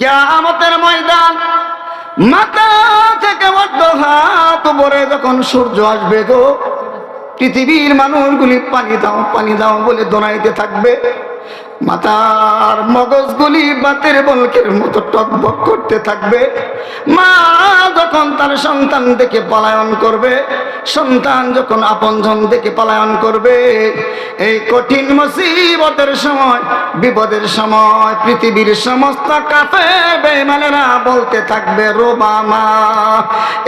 কেয়ামতের ময়দান, মাথা থেকে বড্ড হাত পরে যখন সূর্য আসবে গো, পৃথিবীর মানুষগুলি পানি দাও পানি দাও বলে দোনাইতে থাকবে। মাথার মগজগুলি বাতের বলকের মতো টকবক করতে থাকবে। মা যখন তার সন্তান দেখে পলায়ন করবে, সন্তান যখন আপনজন দেখে পলায়ন করবে, এই কঠিন মুসিবতের সময়, বিপদের সময়, পৃথিবীর সমস্ত কাফে বেমানেরা বলতে থাকবে রোবামা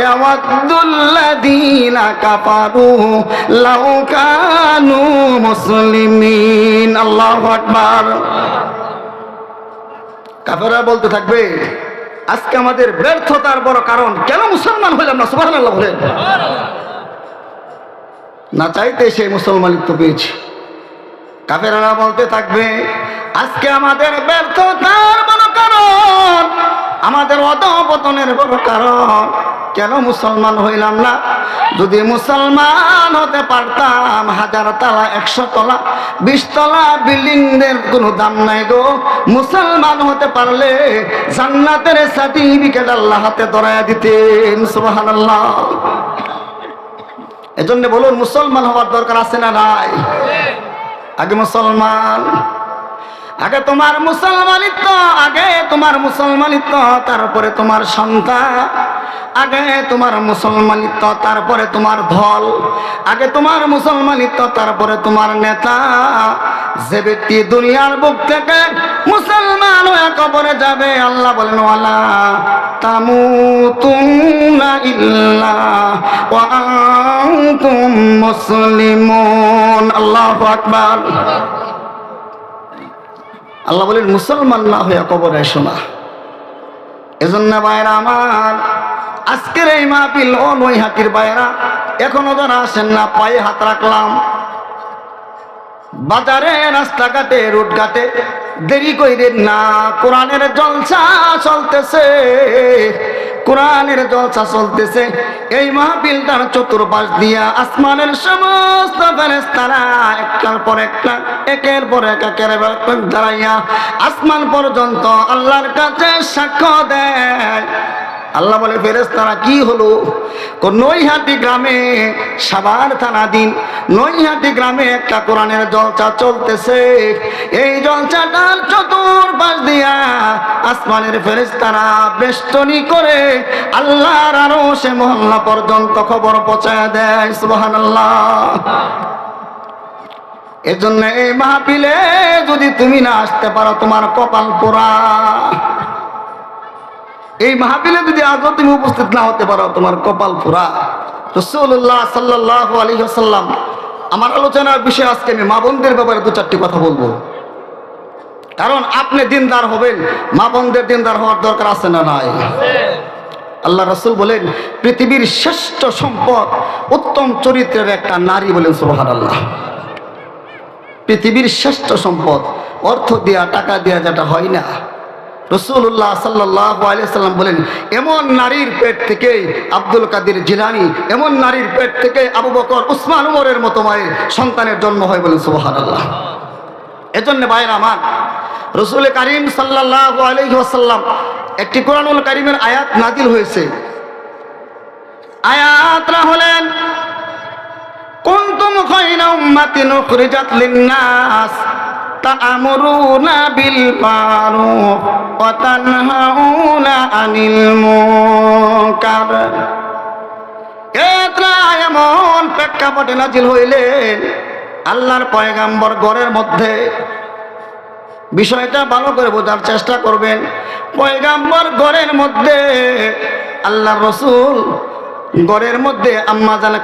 ইয়াওয়াদুল্লাযীনা কাফারু লাউ কানু মুসলিমিন। আল্লাহু আকবার। কাফেররা বলতে থাকবে, আজকে আমাদের ব্যর্থতার বড় কারণ, কেন মুসলমান হইলাম না? সুবহানাল্লাহ বলেন। না চাইতে সেই মুসলমানিত্ব পেয়েছি। কাফেরারা বলতে থাকবে, আজকে আমাদের ব্যর্থতার বড় কারণ, আমাদের অধপতনের বড় কারণ কেন মুসলমান হইলাম না? যদি মুসলমান হতে পারতাম, হাজার তালা, একশো তলা, বিশ তলা বিল্ডিংদের কোনো দাম নাই গো। মুসলমান হতে পারলে জান্নাতের সার্টিফিকেট আল্লাহ হাতে ধরাইয়া দিতেন, সুবহানাল্লাহ। এজন্য বলুন, মুসলমান হওয়ার দরকার আছে না নাই? আগে মুসলমান আগে তোমার মুসলমানিত্ব, আগে তোমার মুসলমানিত্ব, তারপরে তোমার সন্তান, আগে তোমার মুসলমানিত্ব, তারপরে তোমার ধল আগে তোমার মুসলমানিত্ব, তারপরে তোমার নেতা। যে ব্যক্তি দুনিয়ার বুক থেকে মুসলমান হয়ে কবরে যাবে, আল্লাহ বলেন, ওয়ালা তামুতুন্না ইল্লা ওয়া আনতুম মুসলিমুন। আল্লাহু আকবার। আল্লাহ বলেন, মুসলমান না হইয়া কবরে শোনা এজন্য বাইরা আমার, আজকের এই মাহফিল ও হাতির বাইরা এখনও যারা আসেন না, পায়ে হাত রাখলাম। বাজারে, রাস্তাঘাটে রুটঘাটে দেরি কইরেন না, কোরআনের জলসা চলতেছে, কোরআনের জলসা চলতেছে। এই মাহফিলটার চতুর্পাশ দিয়া আসমানের সমস্ত ফেরেস্তারা একটার পর একটা, একের পর এক একের দাঁড়াইয়া আসমান পর্যন্ত আল্লাহর কাছে সাক্ষ্য দেয়। আল্লাহ বলে ফেরেস্তারা কি হলো? নৈহাটি গ্রামে সাবার থানাধীন নৈহাটি গ্রামে একটা কোরআনের জলচা চলতেছে। এই জলচাটার চতুর্পাশ দিয়া আসমানের ফেরেস্তারা বেষ্টনী করে আল্লাহর আরও সে মহল্লা পর্যন্ত খবর পৌঁছায় দেয়, সুবহানাল্লাহ। এজন্য এই মাহফিলে যদি তুমি না আসতে পারো, তোমার কপাল পোড়া। এই মাহফিলে যদি আজও তুমি উপস্থিত না হতে পারো, তোমার কপাল পুরা রসুল্লাহ সাল্লাহ আলী সাল্লাম আমার আলোচনার বিষয় আজকে আমি মা বোনদের ব্যাপারে দু চারটি কথা বলব। কারণ আপনি দিনদার হবেন, মা বোনদের দিনদার হওয়ার দরকার আছে না নাই? আল্লাহ রসুল বলেন, পৃথিবীর শ্রেষ্ঠ সম্পদ উত্তম চরিত্রের একটা নারী বলেন সুবহান আল্লাহ পৃথিবীর শ্রেষ্ঠ সম্পদ অর্থ দেয়া, টাকা দেয়া যেটা হয় না। রসুল্লাহ সাল্লাহ আলিয়াল্লাম বলেন, এমন নারীর পেট থেকে আব্দুল কাদির জিলানি, এমন নারীর পেট থেকে আবু বকর, উসমান উমরের মতো মায়ের সন্তানের জন্ম হয় বলেন সুবাহান আল্লাহ এজন্য ভাইয়ের আমার, রসুল করিম সাল্লাহ আলহিহাসাল্লাম একটি কোরআনুল করিমের আয়াত নাজিল হয়েছে। আয়াতরা হলেন, কুনতুম খায়রা উম্মাতিন তা'মুরুনা বিল মারুফ ওয়া তানহাউনা আনিল মুনকার এমন প্রেক্ষাপটে নাজিল হইলেন আল্লাহর পয়গাম্বর ঘরের মধ্যে বিষয়টা ভালো করে বোঝার চেষ্টা করবেন। পয়গাম্বর ঘরের মধ্যে আল্লাহ রসুল ঘরের মধ্যে আম্মা জান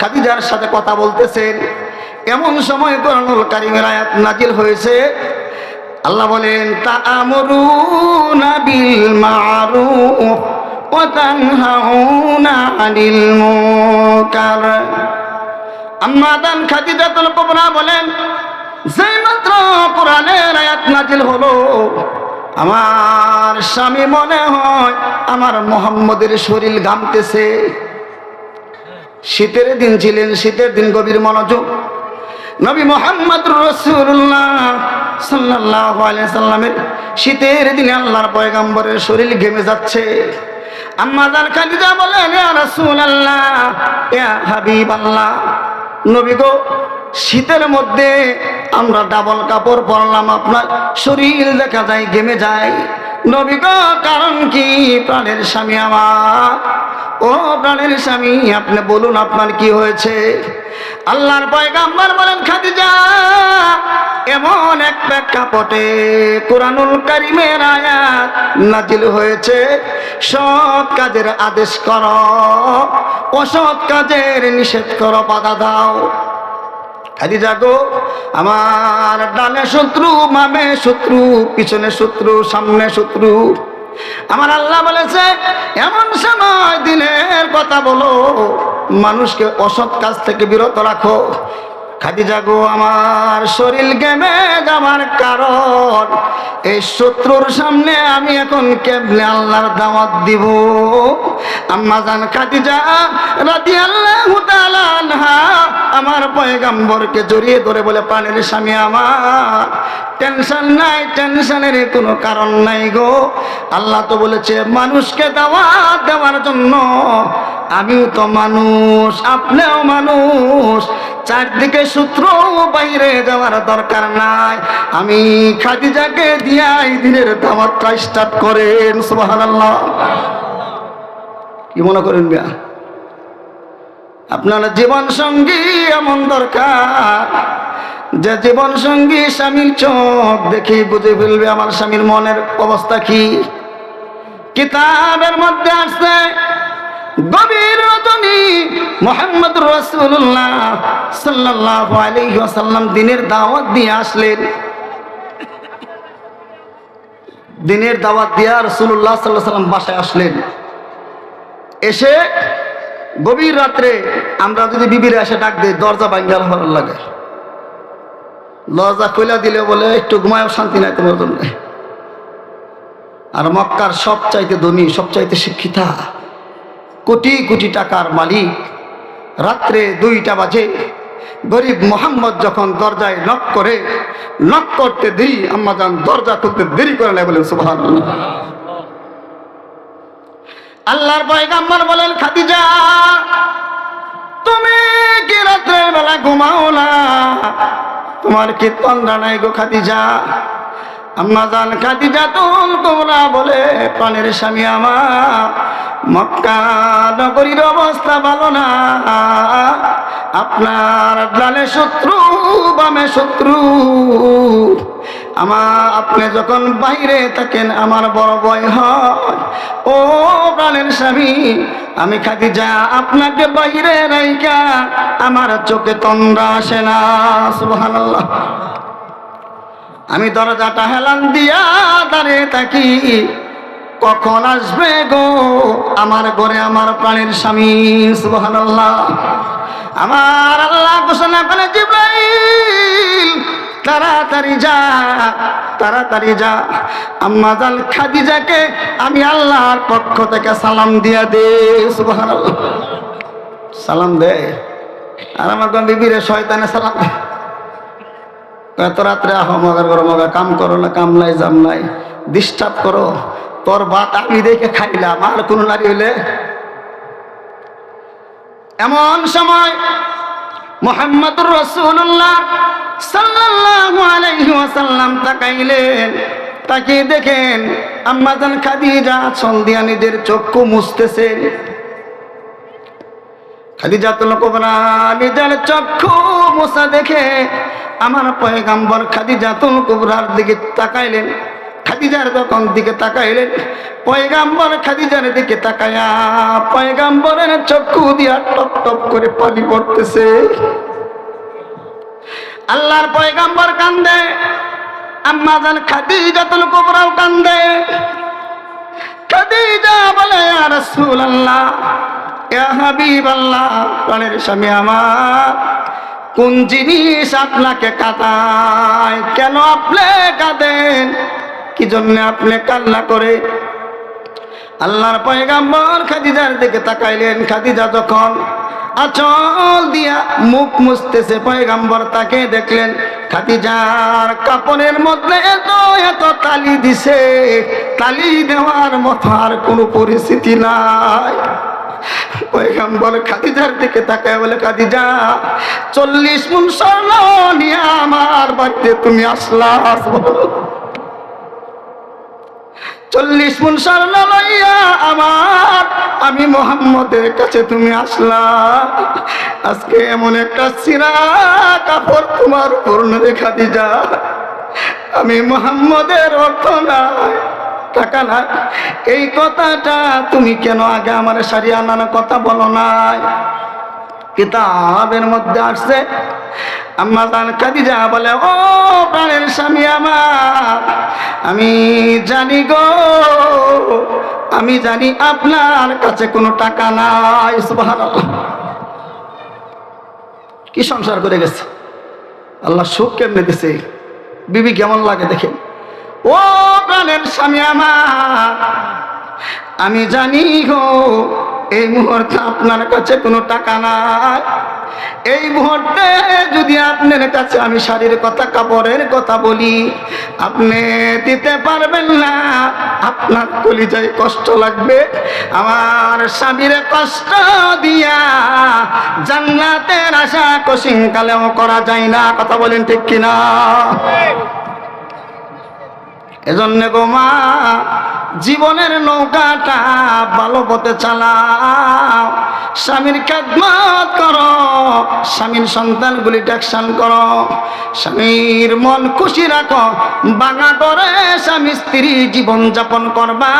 খাদিজার সাথে কথা বলতেছেন। এমন সময় কোরআনুল কারিমের আয়াত নাজিল হয়েছে। আল্লাহ বলেন তা'মুরুনা বিল মারুফ ওয়া তানহাউনা আনিল মুনকার। আম্মা জান খাদিজাতুল কুবরা বলেন, যেই মাত্র কোরআনের আয়াত নাজিল হলো, আমার স্বামী মনে হয় আমার মোহাম্মদের শরীর ঘামতেছে। শীতের দিন ছিলেন, শীতের দিন গভীর মনোযোগ নবী মোহাম্মদ রসুল্লাহ সাল্লাহ সাল্লামের শীতের দিনে আল্লাহর পয়গাম্বরের শরীর ঘেমে যাচ্ছে। আম্মা জান খালিজা বলেন রাসূলুল্লাহ, ইয়া হাবিবাল্লাহ, নবী গো, শীতের মধ্যে আমরা ডাবল কাপড় পরলাম, আপনার শরীর দেখা যায়, ঘেমে যায়। নবী কারণ কি? প্রাণের স্বামী আমার। ও প্রাণের স্বামী, আপনি বলুন আপনার কি হয়েছে? আল্লাহর পয়গাম্বর বলেন, খাদিজা, এমন এক প্রেক্ষাপটে কোরআনুল কারিমের আয়াত নাজিল হয়েছে। সৎ কাজের আদেশ কর, অসৎ কাজের নিষেধ করো, বাধা দাও। খাদিজা গো আমার ডানে শত্রু মামে শত্রু, পিছনে শত্রু, সামনে শত্রু। আমার আল্লাহ বলেছে, এমন সময় দিনের কথা বলো, মানুষকে অসৎ কাজ থেকে বিরত রাখো। খাদিজা গো, আমার শরীর গেমে যাওয়ার কারণ। এই শত্রুর সামনে আমি এখন কেবলে আল্লাহর দাওয়াত দিব। আম্মা জান খাদিজা রাদি আল্লাহ আমার পয়গাম্বরকে জড়িয়ে ধরে বলে, পানির স্বামী আমার, টেনশন নাই, টেনশনের কোনো কারণ নাই গো। আল্লাহ তো বলেছে, মানুষকে দাওয়াত দেওয়ার জন্য। আমিও তো মানুষ, আপনিও মানুষ। চারদিকে সূত্র বাইরে যাওয়ার দরকার নাই। আমি খাদিজাকে দিয়াই দিনের দাওয়াতটা স্টার্ট করেন, সুবহানাল্লাহ। কি মনে করেন বিয়া আপনার জীবন সঙ্গী এমন দরকার। যে জীবন সঙ্গী স্বামীর চোখ দেখে বুঝে ফেলবে আমার স্বামীর মনের অবস্থা কি। কিতাবের মধ্যে আসছে গভীর রজনী মোহাম্মদ রসুল্লাহ সাল্লাহ আলাইহি ওয়াসাল্লাম দিনের দাওয়াত দিয়ে আসলেন। দিনের দাওয়াত দিয়ে রসুল্লাহ সাল্লাহ সাল্লাম বাসায় আসলেন। এসে গভীর রাত্রে আমরা যদি বিবির এসে ডাক দিই, দরজা বাঙ্গাল হওয়ার লাগে। দরজা কইলা দিলে বলে, একটু ঘুমায়ও শান্তি নাই তোমার জন্য। আর মক্কার সব চাইতে ধনী সব চাইতে শিক্ষিতা। কোটি কোটি টাকার মালিক। রাত্রে দুইটা বাজে। গরিব মোহাম্মদ যখন দরজায় নক করে নক করতে দেরি আম্মা যান দরজা খুলতে দেরি করে নেয় বলেন সুবহান আল্লাহর পয়গাম্বর বলেন, খাদিজা, তুমি কি রাত্রের বেলা ঘুমাও না? তোমার কি তন্দ্রা নাই গো খাদিজা? আম্মা জান খাদিজা তুল তোমরা বলে, প্রাণের স্বামী আমার। মক্কা নগরীর অবস্থা ভালো না। আপনার ডানে শত্রু, বামে শত্রু। আমার আপনি যখন বাইরে থাকেন, আমার বড় ভয় হয়। ও প্রাণের স্বামী, আমি খাদি যা আপনাকে বাইরে রাইকা আমার চোখে তন্দ্রা আসে না, সুবহানাল্লাহ। আমি দরজাটা হেলান দিয়া দাঁড়িয়ে থাকি। কখন আসবে গো আমার ঘরে আমার প্রাণের স্বামী? সুবহানাল্লাহ। আমার আল্লাহ ঘোষণা করে জিব্রাইল, তাড়াতাড়ি যা তাড়াতাড়ি যা। আম্মা জান খাদিজাকে আমি আল্লাহর পক্ষ থেকে সালাম দিয়া দে, সুবহানাল্লাহ। সালাম দে। আর আমার বিবিরে শয়তানে সালাম দে। এত রাত্রে আহ, মগার করো মগা কাম করো না, কাম নাই, জাম নাই। ডিস্টার্ব করো। তোর ভাত আমি দেখে খাইলাম, আর কোন নারী হইলে? এমন সময় মোহাম্মদুর রসুল্লাহ তাকে দেখেন আম্মাজান খাদিজা সন্ধিয়া নিজের চক্ষু মুছতেছেন চক্ষু দেখে আমার পয়গাম্বর খাদিজাতুল কুবরার দিকে তাকাইলেন। খাদিজার যখন দিকে তাকাইলেন, পয়গাম্বর খাদিজার দিকে তাকায়া পয়গাম্বরের চক্ষু দিয়া টপ টপ করে পানি পড়তেছে। আল্লাহর পয়গাম্বর কান্দে, আম্মা জান খাদিজাতুল কুবরাও কান্দে। খাদিজা বলে, ইয়া রাসূলুল্লাহ, ইয়া হাবিবাল্লাহ, প্রাণের স্বামী আমার কোন জিনিস আপনাকে কাঁদায়? কেন আপনি কাঁদেন? কি জন্য আপনি কান্না করে? আল্লাহর পয়গাম্বর খাদিজার দিকে তাকাইলেন। খাদিজা যখন আচল দিয়া মুখ মুছতেছে, পয়গাম্বর তাকে দেখলেন। খাদিজার কাপড়ের মধ্যে এত এত তালি দিছে। তালি দেওয়ার মতো আর কোনো পরিস্থিতি নাই। পয়গাম্বর খাদিজার দিকে তাকায় বলে, খাদিজা, চল্লিশ মন স্বর্ণ আমার বাড়িতে তুমি আসলা। চল্লিশ মন স্বর্ণ লইয়া আমার আমি মোহাম্মদের কাছে তুমি আসলা। আজকে এমন একটা সিরা কাপড় তোমার পূর্ণ রেখা দিজা আমি মোহাম্মদের অর্থ নাই। টাকা নাই এই কথাটা তুমি কেন আগে আমার সারি আনার কথা বলো নাই? কিতাবের মধ্যে আসছে, আম্মা জান খাদিজা বলে, ও প্রাণের স্বামী আমার, আমি জানি গো, আমি জানি আপনার কাছে কোনো টাকা নাই। কি সংসার করে গেছে? আল্লাহ সুখ কেমনে দিছে? বিবি কেমন লাগে দেখেন। ও প্রাণের স্বামী আমার, আমি জানি গো, এই মুহূর্তে আপনার কাছে কোনো টাকা নাই। এই মুহূর্তে যদি আপনার কাছে আমি শাড়ির কথা, কাপড়ের কথা বলি, আপনি দিতে পারবেন না। আপনার কলিজায় কষ্ট লাগবে। আমার স্বামীর কষ্ট দিয়া জান্নাতের আশা কশিং কালেও করা যায় না। কথা বলেন ঠিক কিনা? এজন্য গো মা, জীবনের নৌকাটা ভালো পথে চালাও। স্বামীর খেদমত করো, স্বামীর সন্তানগুলি ট্যাকশন করো। স্বামীর মন খুশি রাখো বাঙা করে স্বামী স্ত্রী জীবন যাপন করবা।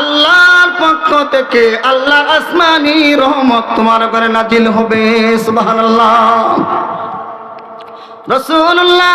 আল্লাহর পক্ষ থেকে আল্লাহ আসমানি রহমত তোমার ঘরে নাজিল হবে, সুবহানাল্লাহ। রসুল্লাহ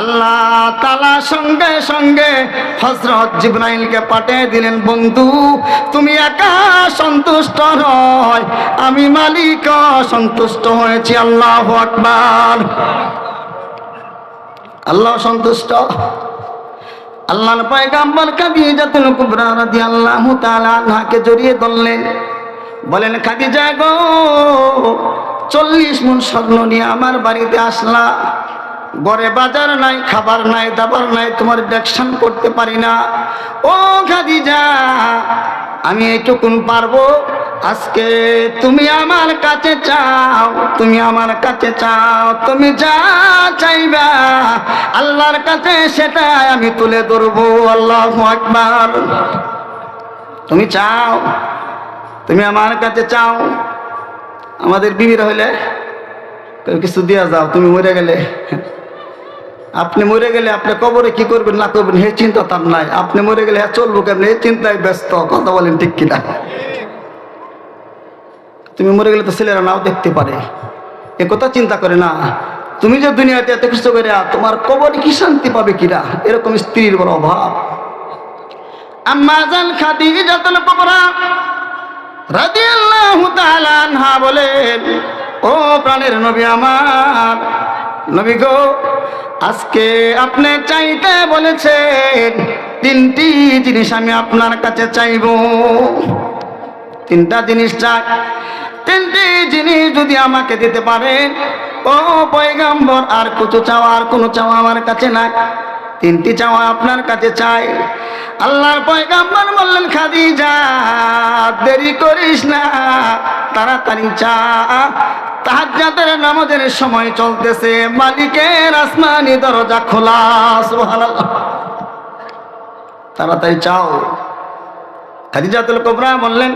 আল্লাহ তালা সঙ্গে সঙ্গে হজরত জিব্রাইলকে পাঠিয়ে দিলেন, বন্ধু, তুমি একা সন্তুষ্ট নয়, আমি মালিক সন্তুষ্ট হয়েছি, আল্লাহ আকবার। আল্লাহ সন্তুষ্ট। আল্লাহর পয়গাম্বর খাদিজাতুল কুবরা রাদিয়াল্লাহু তাআলা আনহাকে জড়িয়ে ধরলেন, বলেন, খাদিজা গো, চল্লিশ মন স্বর্ণ নিয়ে আমার বাড়িতে আসলা। ঘরে বাজার নাই, খাবার নাই, দাবার নাই, তোমার দেখশন করতে পারি না। ও খাদিজা, আমি এইটুকুন পারব। আজকে তুমি আমার কাছে চাও, তুমি আমার কাছে চাও, তুমি যা চাইবা, আল্লাহর কাছে সেটাই আমি তুলে ধরবো, আল্লাহ আকবার। তুমি চাও, তুমি আমার কাছে চাও, আমাদের বিবিরা হইলে কিছু দিয়া যাও, তুমি মরে গেলে। আপনি মরে গেলে আপনি কবরে কি করবেন, না করবেন, হে চিন্তা তার নাই। আপনি মরে গেলে হ্যাঁ চলবো কেমন? এই চিন্তায় ব্যস্ত, কথা বলেন ঠিক কিনা? তুমি মরে গেলে তো ছেলেরা নাও দেখতে পারে। এ কথা চিন্তা করে না। তুমি যে দুনিয়াতে এত কিছু করে তোমার কবরে কি শান্তি পাবে কিনা এরকম স্ত্রীর বড় অভাব। আম্মা জান খাদিজাতুল কুবরা রাদিয়াল্লাহু তাআলা আনহা বলেন, ও প্রাণের নবী আমার, নবী গো আজকে আপনি চাইতে বলেছেন, তিনটি জিনিস আমি আপনার কাছে চাইব। তিনটা জিনিস চাই। তিনটি জিনিস যদি আমাকে দিতে পারেন, ও পয়গাম্বর, আর কিছু চাওয়া আর কোনো চাওয়া আমার কাছে নাই। তিনটি চাওয়া আপনার কাছে চাই। আল্লাহর পয়গাম্বর বললেন, খাদিজা, দেরি করিস না, তাড়াতাড়ি চা। তাহাজ্জাতের নামাজের সময় চলতেছে, মালিকের আসমানি দরজা খোলা, সুবহানাল্লাহ। তাড়াতাড়ি চাও। খাদিজাতুল কোবরা বললেন,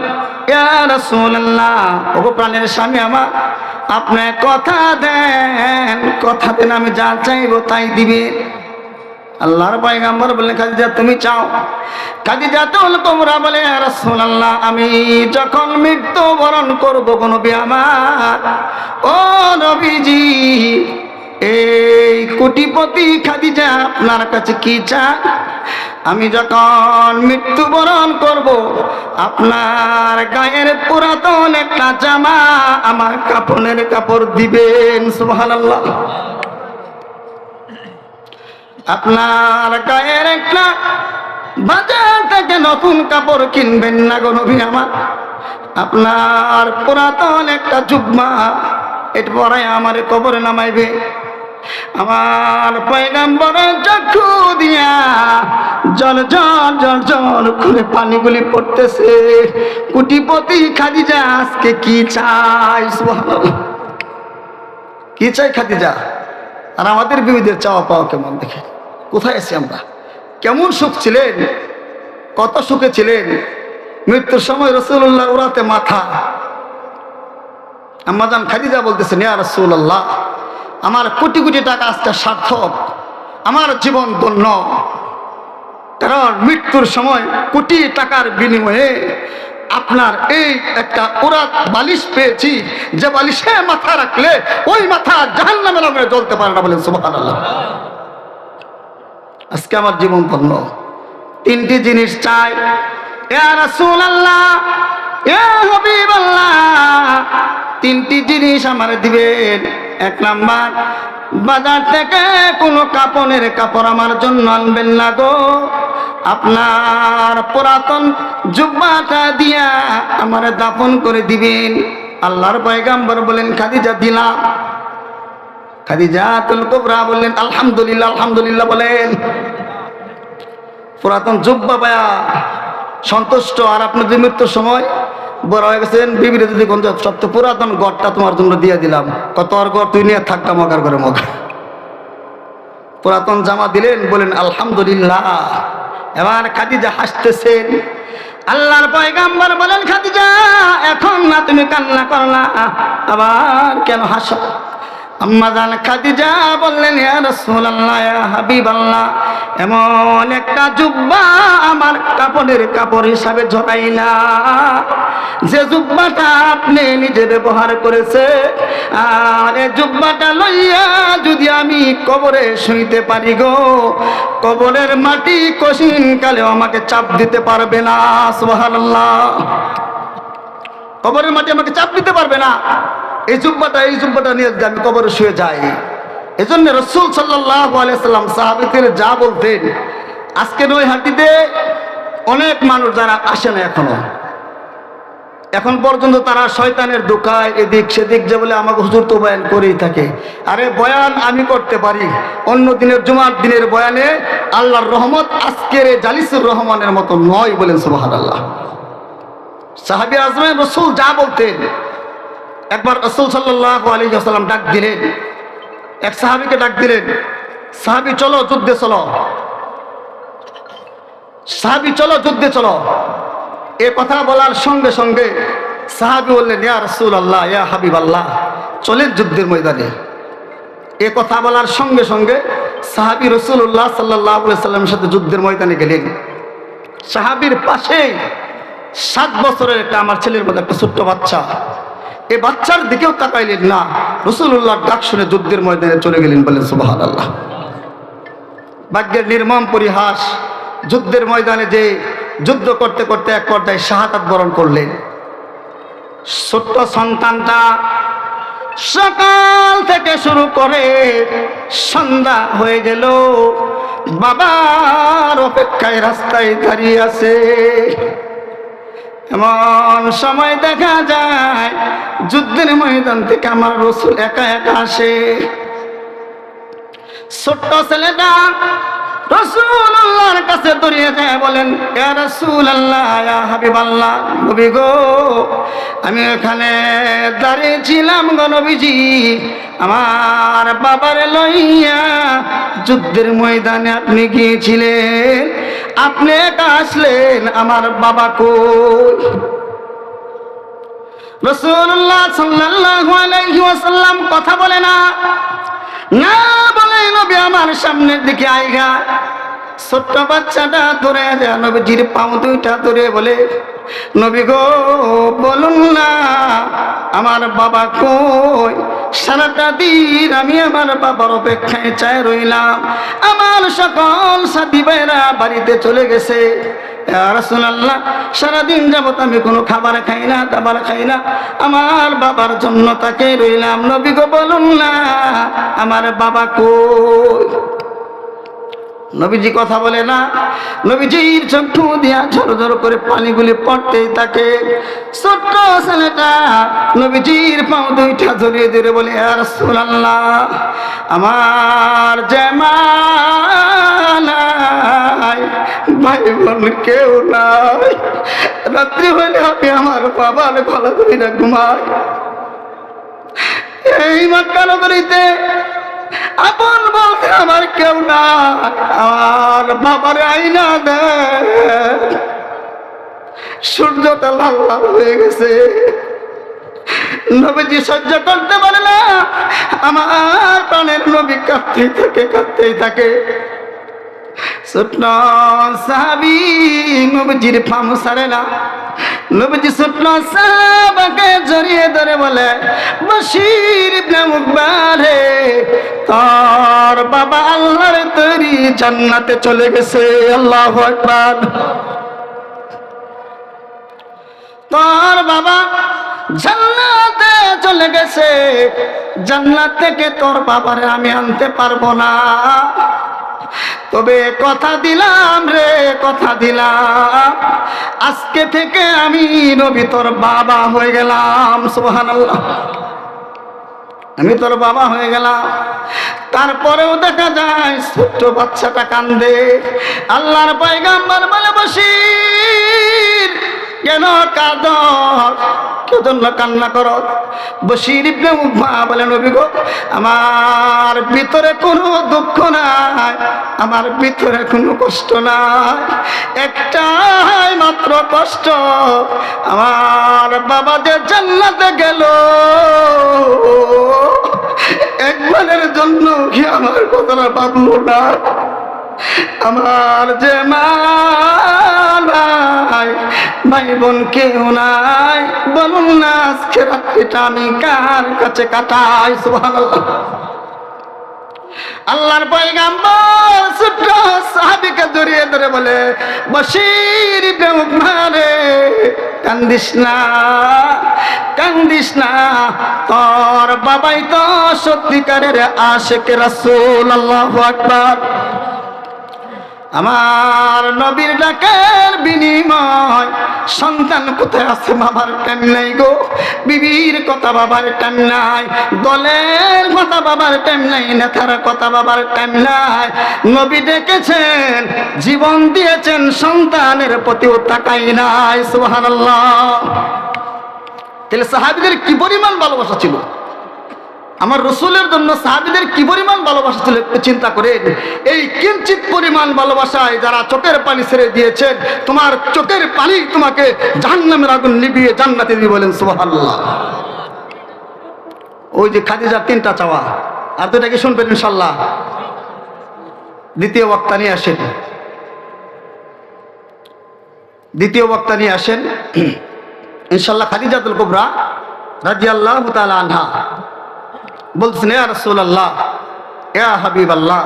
ইয়া রাসূলুল্লাহ, ওগো প্রাণের স্বামী আমার, আপনি কথা দেন কথা দেন, আমি যা চাইব তাই দিবে আল্লাহর পয়গাম্বর বললেন, খাদিজা, তুমি চাও? খাদিজাতুল কোবরা বলে, ইয়া রাসূলুল্লাহ, আমি যখন মৃত্যু বরণ করব কোন আমার, ও নবীজি, এই কোটিপতি খাদিজা আপনার কাছে কি চায়? আমি যখন মৃত্যুবরণ করব, আপনার গায়ের পুরাতন একটা জামা আমার কাপড়ের কাপড় দিবেন, সুবহানাল্লাহ। আপনার গায়ের একটা বাজার থেকে নতুন কাপড় কিনবেন না গো নবী আমার। আপনার পুরাতন একটা জুব্মা এটা পরে আমার কবরে নামাইবে। আমার পয়গাম্বরের চক্ষু দিয়া জল জল জল জল করে পানিগুলি পড়তেছে। কুটিপতি খাদিজা আজকে কি চাই কি চাই খাদিজা? আর আমাদের বিবিদের চাওয়া পাওয়া কেমন দেখে কোথায় আছি আমরা? কেমন সুখ ছিলেন? কত সুখে ছিলেন? মৃত্যুর সময় রসুল্লাহ উড়াতে মাথা। আম্মাজান খাদিজা বলতেছেন, ইয়া রসুল্লাহ, আমার কোটি কোটি টাকা আজকে সার্থক, আমার জীবন ধন্য। কারণ মৃত্যুর সময় কোটি টাকার বিনিময়ে আপনার এই একটা উড়াত বালিশ পেয়েছি। যে বালিশে মাথা রাখলে ওই মাথা জাহান নামে লগ্নে জ্বলতে পারে না বলেন সুবাহ আজকে আমার জীবন ধন্য। তিনটি জিনিস চাই। তিনটি জিনিস আমার দিবেন। এক নাম্বার, বাজার থেকে কোনো কাপড়ের কাপড় আমার জন্য আনবেন না গো। আপনার পুরাতন জুব্বাটা দিয়া আমার দাফন করে দিবেন। আল্লাহর পয়গাম্বর বলেন, খাদিজা দিলাম। খাদিজা তুল কুবরা বললেন, আলহামদুলিল্লাহ আলহামদুলিল্লাহ বলেন। পুরাতন জুব্বা পায়া সন্তুষ্ট আর আপনার যে মৃত্যুর সময় বড় হয়ে গেছেন, বিবির যদি কোন সত্য পুরাতন গড়টা তোমার জন্য দিয়ে দিলাম, কত আর গড় তুই নিয়ে থাকতা মগার করে মগা। পুরাতন জামা দিলেন, বলেন, আলহামদুলিল্লাহ। এবার খাদিজা হাসতেছেন। আল্লাহর পয়গাম্বর বলেন, খাদিজা, এখন না, তুমি কান্না করলা আবার কেন হাসো? আম্মা জান খাদিজা বললেন, ইয়া রাসূলুল্লাহ, ইয়া হাবিবাল্লাহ, এমন একটা জুব্বা আমার কাপড়ের কাপড় হিসাবে ঝরাইলা যে জুব্বাটা আপনি নিজে ব্যবহার করেছে, আর জুব্বাটা লইয়া যদি আমি কবরে শুইতে পারি গো, কবরের মাটি কঠিন কালে আমাকে চাপ দিতে পারবে না, সুবহানাল্লাহ। কবরের মাটি আমাকে চাপ দিতে পারবে না। এই জুব্বাটা এই জুব্বাটা নিয়ে আমি কবরে শুয়ে যাই এই জন্য রসুল সাল্লাহ আলাইসাল্লাম সাহাবিদের যা বলতেন, আজকে ওই হাঁটিতে অনেক মানুষ যারা আসে না এখনও। এখন পর্যন্ত তারা শয়তানের দোকায় এদিক সেদিক যে বলে আমাকে হুজুর তো বয়ান করেই থাকে। আরে বয়ান আমি করতে পারি। অন্য দিনের জুমার দিনের বয়ানে আল্লাহর রহমত আজকের জালিসুর রহমানের মতো নয় বলেন সুবাহান আল্লাহ সাহাবি আজমের রসুল যা বলতেন একবার রসুল সাল্লাহ আলী আসাল্লাম ডাক দিলেন। এক সাহাবিকে ডাক দিলেন, সাহাবি, চলো যুদ্ধে চলো। সাহাবি, চলো যুদ্ধে চলো। এ কথা বলার সঙ্গে সঙ্গে সাহাবি বললেন, ইয়া রসুল আল্লাহ ইয়া হাবিব আল্লাহ চলেন যুদ্ধের ময়দানে। এ কথা বলার সঙ্গে সঙ্গে সাহাবি রসুল্লাহ সাল্লাহ সাল্লামের সাথে যুদ্ধের ময়দানে গেলেন। সাহাবির পাশে সাত বছরের একটা আমার ছেলের মধ্যে একটা ছোট্ট বাচ্চা এই বাচ্চার দিকেও তাকাইলেন না। রসুল্লাহ ডাক শুনে যুদ্ধের ময়দানে চলে গেলেন বলেন সুবাহ আল্লাহ ভাগ্যের নির্মম পরিহাস, যুদ্ধের ময়দানে যে যুদ্ধ করতে করতে এক পর্যায়ে শাহাদাত বরণ করলেন। ছোট্ট সন্তানটা সকাল থেকে শুরু করে সন্ধ্যা হয়ে গেল। বাবার অপেক্ষায় রাস্তায় দাঁড়িয়ে আছে। এমন সময় দেখা যায় যুদ্ধের ময়দান থেকে আমার রসুল একা একা আসে। ছোট্ট ছেলেটা রসুল্লাহর কাছে দৌড়িয়ে যায়, বলেন হাবিবাল্লাহ, নবী গো, আমি এখানে দাঁড়িয়েছিলাম গো নবীজি। আমার বাবার লইয়া যুদ্ধের ময়দানে আপনি গিয়েছিলেন, আপনি একা আসলেন, আমার বাবা কই? রসুল্লাহ সাল্লাল্লাহু আলাইহি ওয়াসাল্লাম কথা বলে না। না বলে নবী আমার সামনের দিকে আইগা। ছোট্ট বাচ্চাটা ধরে যায় নবীজির পাও দুইটা ধরে বলে, নবী গো, বলুন না, আমার বাবা কই? সারাটা দিন আমি আমার বাবার অপেক্ষায় চায় রইলাম। আমার সকল সাথী ভাইরা বাড়িতে চলে গেছে। সারাদিন যাবত আমি কোনো খাবার খাই না, দাবার খাই না। আমার বাবার জন্য তাকে রইলাম বলুন না, আমার বাবা নবীজি কথা বলে না, নবীজির চক্ষু দিয়া ঝর ঝর করে পানিগুলি পড়তেই থাকে। ছোট্ট ছেলেটা নবীজির পাও দুইটা ধরিয়ে ধরে বলে আর সুনাল্লাহ আমার জামাই ভাই বোন, কেউ নাই। রাত্রি হলে আমি আমার বাবার ভালো করি না ঘুমাই। এই মক্কা নগরীতে আপন বলতে আমার কেউ না আমার বাবার আইনা দে সূর্যটা লাল লাল হয়ে গেছে। নবীজি সহ্য করতে পারে না। আমার প্রাণের নবী কাঁদতেই থাকে কাঁদতেই থাকে। ছোট্ট সাহাবি নবীজির ফাম নবীজি সাহাবাকে জড়িয়ে ধরে বলে তোর বাবা আল্লাহর তৈরি জান্নাতে চলে গেছে, আল্লাহু আকবার। তোর বাবা জান্নাতে চলে গেছে, জান্নাত থেকে তোর বাবারে আমি আনতে পারব না। তবে কথা দিলাম রে, কথা দিলাম। আজকে থেকে আমি নবী তোর বাবা হয়ে গেলাম, সুবহানাল্লাহ। আমি তোর বাবা হয়ে গেলাম। তারপরেও দেখা যায় ছোট্ট বাচ্চাটা কান্দে। আল্লাহর পয়গাম্বার বলে বসির কেন কাঁদ? কেউ জন্য কান্না করো? বসির উম্মা বলে, নবী গো, আমার ভিতরে কোনো দুঃখ নাই, আমার ভিতরে কোনো কষ্ট নাই। একটাই মাত্র কষ্ট, আমার বাবা যে জান্নাতে গেল। একবারের জন্য কি আমার কথাটা ভাবলো না? আমার যে মা ভাই বোন কেউ নাই। বলুন না আজকে রাত্রিটা আমি কার কাছে কাটাই? আল্লাহর সাহাবিকে জড়িয়ে ধরে বলে বসির কান্দিস না কান্দিস না। তোর বাবাই তো সত্যিকারের আশেক রাসূল, আল্লাহু আকবার। আমার নবীর ডাকের বিনিময়, সন্তান কোথায় আছে বাবার টাইম নাই গো? বিবির কথা বাবার টাইম নাই, দলের কথা বাবার টাইম নাই, নেতার কথা বাবার টাইম নাই। নবী ডেকেছেন, জীবন দিয়েছেন, সন্তানের প্রতিও তাকাই নাই, সুবহানাল্লাহ। তাহলে সাহাবিদের কি পরিমাণ ভালোবাসা ছিল? আমার রসুলের জন্য সাহাবিদের কি পরিমাণ ভালোবাসা ছিল একটু চিন্তা করেন। এই কিঞ্চিত পরিমাণ ভালোবাসায় যারা চোখের পানি ছেড়ে দিয়েছেন, তোমার চোখের পানি তোমাকে জাহান্নামের আগুন নিবিয়ে জান্নাতে দিয়ে বলেন, সুবহানাল্লাহ। ওই যে খাদিজার তিনটা চাওয়া। আর দুটা কি শুনবেন ইনশাল্লাহ দ্বিতীয় বক্তা নিয়ে আসেন। দ্বিতীয় বক্তা নিয়ে আসেন। ইনশাল্লাহ খাদিজাতুল কুবরা রাজিয়াল্লাহু তাআলা আনহা। বলছেন ইয়া রাসূলুল্লাহ, ইয়া হাবিবাল্লাহ,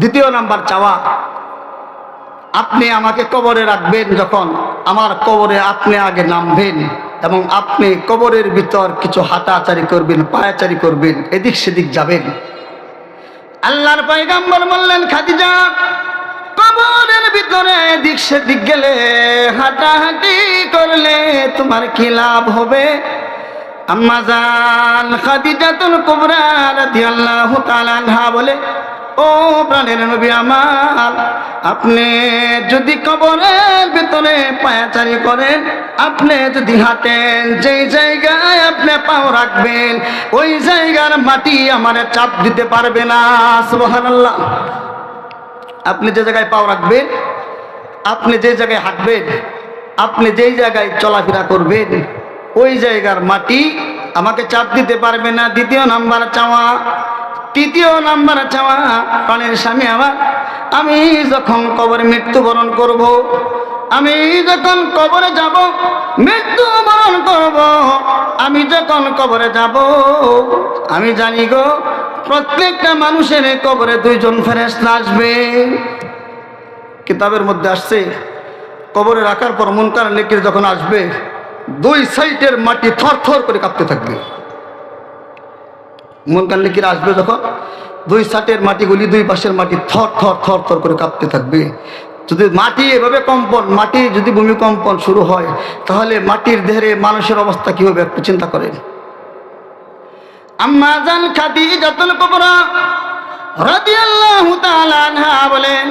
দ্বিতীয় নাম্বার চাওয়া, আপনি আমাকে কবরে রাখবেন যখন আমার কবরে আপনি আগে নামবেন এবং আপনি কবরের ভিতর কিছু হাঁটাচারি করবেন, পায়াচারি করবেন, এদিক সেদিক যাবেন। আল্লাহর পয়গাম্বর বললেন, খাদিজা, কবরের ভিতরে এদিক সেদিক গেলে হাঁটাহাঁটি করলে তোমার কি লাভ হবে? আম্মাজান খাদিজাতুল কুবরা রাদিয়াল্লাহু তাআলা আনহা বলে, ও প্রাণের নবী আমার, আপনি যদি কবরের ভিতরে পায়াচারি করেন, আপনি যদি হাঁটেন, যেই জায়গায় আপনি পাও রাখবেন, ওই জায়গার মাটি আমার চাপ দিতে পারবে না। সুবহানাল্লাহ। আপনি যে জায়গায় পাও রাখবেন, আপনি যে জায়গায় হাঁটবেন, আপনি যেই জায়গায় চলাফেরা করবেন ওই জায়গার মাটি আমাকে চাপ দিতে পারবে না দ্বিতীয় নাম্বার চাওয়া, তৃতীয় নাম্বার চাওয়া, প্রাণের স্বামী আমার, আমি যখন কবরে মৃত্যুবরণ করব। আমি যখন কবরে যাব, মৃত্যুবরণ করব। আমি যখন কবরে যাব, আমি জানি গো, প্রত্যেকটা মানুষের কবরে দুইজন ফেরেস্তা আসবে কিতাবের মধ্যে আসছে, কবরে রাখার পর মনকার লেকির যখন আসবে দুই সাইডের মাটি থর থর করে কাঁপতে থাকবে। মনকার লেকির আসবে যখন দুই সাইডের মাটিগুলি দুই পাশের মাটি থর থর থর থর করে কাঁপতে থাকবে। যদি মাটি এভাবে কম্পন, মাটি যদি ভূমিকম্পন শুরু হয়, তাহলে মাটির দেহে মানুষের অবস্থা কি হবে একটু চিন্তা করেন। আম্মা খাদি জাতুল কুবরা রাদিয়াল্লাহু তাআলা বলেন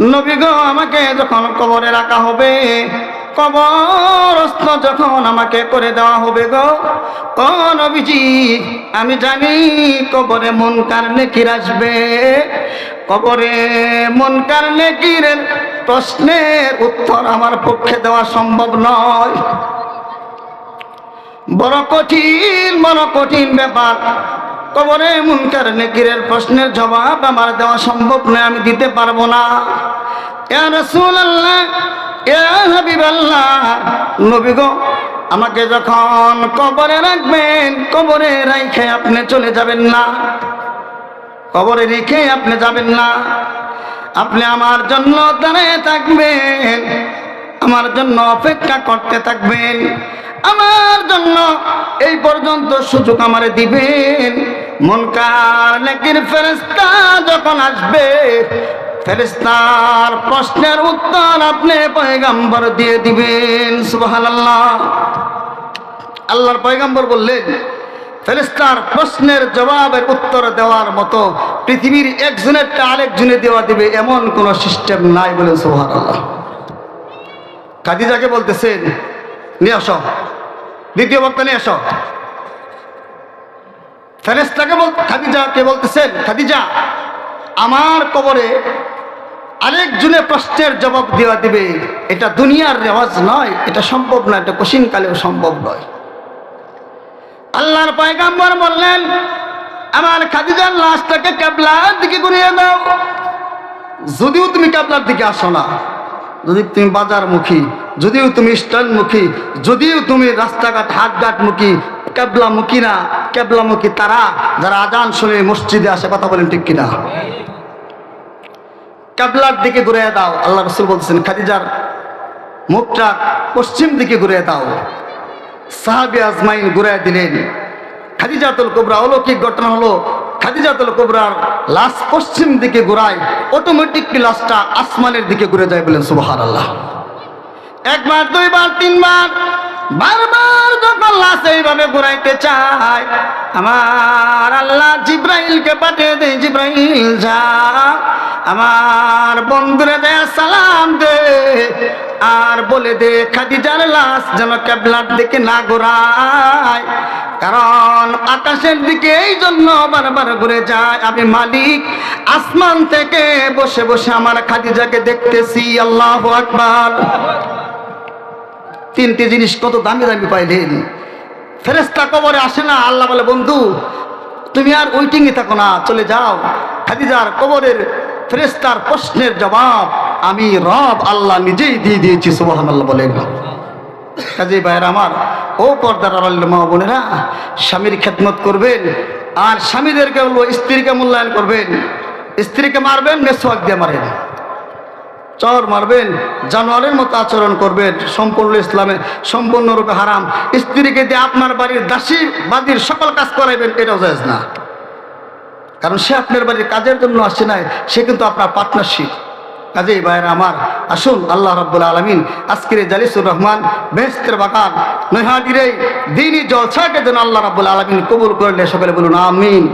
নবী গো, আমাকে যখন কবরে রাখা হবে, কবরস্থ যখন আমাকে করে দেওয়া হবে গো, ও নবীজি, আমি জানি কবরে মন কার নেকির আসবে। কবরে মন কার নেকিরের প্রশ্নের উত্তর আমার পক্ষে দেওয়া সম্ভব নয়। বড় কঠিন বড় কঠিন ব্যাপার। কবরে মুনকার নেকিরের প্রশ্নের জবাব আমার দেওয়া সম্ভব নয়, আমি দিতে পারব না। নবী গো, আমাকে যখন কবরে রাখবেন, কবরে রাইখে আপনি চলে যাবেন না। কবরে রেখে আপনি যাবেন না। আপনি আমার জন্য দাঁড়িয়ে থাকবেন, আমার জন্য অপেক্ষা করতে থাকবেন। আমার জন্য এই পর্যন্ত সুযোগ আমারে দিবেন। মনকার নেকির ফেরেস্তা যখন আসবে ফেরেস্তার প্রশ্নের উত্তর আপনি পয়গাম্বর দিয়ে দিবেন, সুবহানাল্লাহ। আল্লাহর পয়গাম্বর বললেন ফেরেস্তার প্রশ্নের জবাবের উত্তর দেওয়ার মতো পৃথিবীর একজনেরটা আরেকজনে দেওয়া দিবে এমন কোন সিস্টেম নাই বলে সোহার আল্লাহ খাদিজাকে বলতেছেন নিয়ে আসো। দ্বিতীয় বক্তা নিয়ে আসো। ফেরেস্তাকে বল খাদিজাকে বলতেছেন, খাদিজা, আমার কবরে আরেকজনে প্রশ্নের জবাব দেওয়া দিবে। এটা দুনিয়ার রেওয়াজ নয়, এটা সম্ভব নয়, এটা কশিনকালেও সম্ভব নয়। আল্লাহর পয়গাম্বর বললেন, আমার খাদিজার লাশটাকে ক্যাবলার দিকে ঘুরিয়ে দাও। যদিও তুমি ক্যাবলার দিকে আসো না যদি তুমি বাজারমুখী, যদিও তুমি স্ট্যান্ডমুখী, যদিও তুমি রাস্তাঘাট, হাটঘাটমুখী ক্যাবলামুখী না ক্যাবলামুখী তারা যারা আজান শুনে মসজিদে আসে, কথা বলেন ঠিক কিনা? ক্যাবলার দিকে ঘুরে দাও, আল্লাহ রসুল বলছেন, খাদিজার মুখটা পশ্চিম দিকে ঘুরে দাও। সাহাবি আজমাইন ঘুরে দিলেন। খাদিজাতুল কুবরা অলৌকিক ঘটনা হলো খাদিজাতুল কুবরার লাশ পশ্চিম দিকে ঘুরায় অটোমেটিকলি লাশটা আসমানের দিকে ঘুরে যায় বলেন সুবাহার আল্লাহ একবার, দুইবার, তিনবার, বারবার যখন লাশ এইভাবে ঘুরাইতে চায়, আমার আল্লাহ জিব্রাইলকে পাঠিয়ে দেয়, জিব্রাইল যা, আমার বন্ধুরে দে সালাম দে আর বলে দে খাদিজার লাশ যেন কেবলার দিকে না ঘোরায়। কারণ আকাশের দিকে এই জন্য বারবার ঘুরে যায়। আমি মালিক, আসমান থেকে বসে বসে আমার খাদিজাকে দেখতেছি। আল্লাহ আকবার। তিনটি জিনিস কত দামি দামি পাইলেন। ফেরেস্তা কবরে আসে না, আল্লাহ বলে, বন্ধু, তুমি আর ওইটিংয়ে থাকো না, চলে যাও। খাদিজার কবরের ফেরেস্তার প্রশ্নের জবাব আমি রব আল্লাহ নিজেই দিয়ে দিয়েছি সুবাহান আল্লাহ বলেন কাজে ভাইয়ের আমার, ও পর্দার আল্লাহ মা বোনেরা, স্বামীর খেদমত করবেন, আর স্বামীদেরকে বলব, স্ত্রীকে মূল্যায়ন করবেন। স্ত্রীকে মারবেন, মেসোয়াক দিয়ে মারেন। চর মারবেন, জানোয়ারের মতো আচরণ করবেন, সম্পূর্ণ ইসলামে, সম্পূর্ণরূপে হারাম। স্ত্রীকে দিয়ে আপনার বাড়ির দাসী, বাদির সকল কাজ করাইবেন, এটাও জায়জ না। কারণ সে আপনার বাড়ির কাজের জন্য আসছে না সে কিন্তু আপনার পার্টনারশিপ কাজেই ভাইয়ের আমার। আসুন, আল্লাহ রব্বুল আলমিন আজকের জালিসুর রহমান বেহস্তের বাগান নৈহাটির দিনই জলসাকে যেন আল্লাহ রব্বুল আলমিন কবুল করলে সকলে বলুন, আমিন।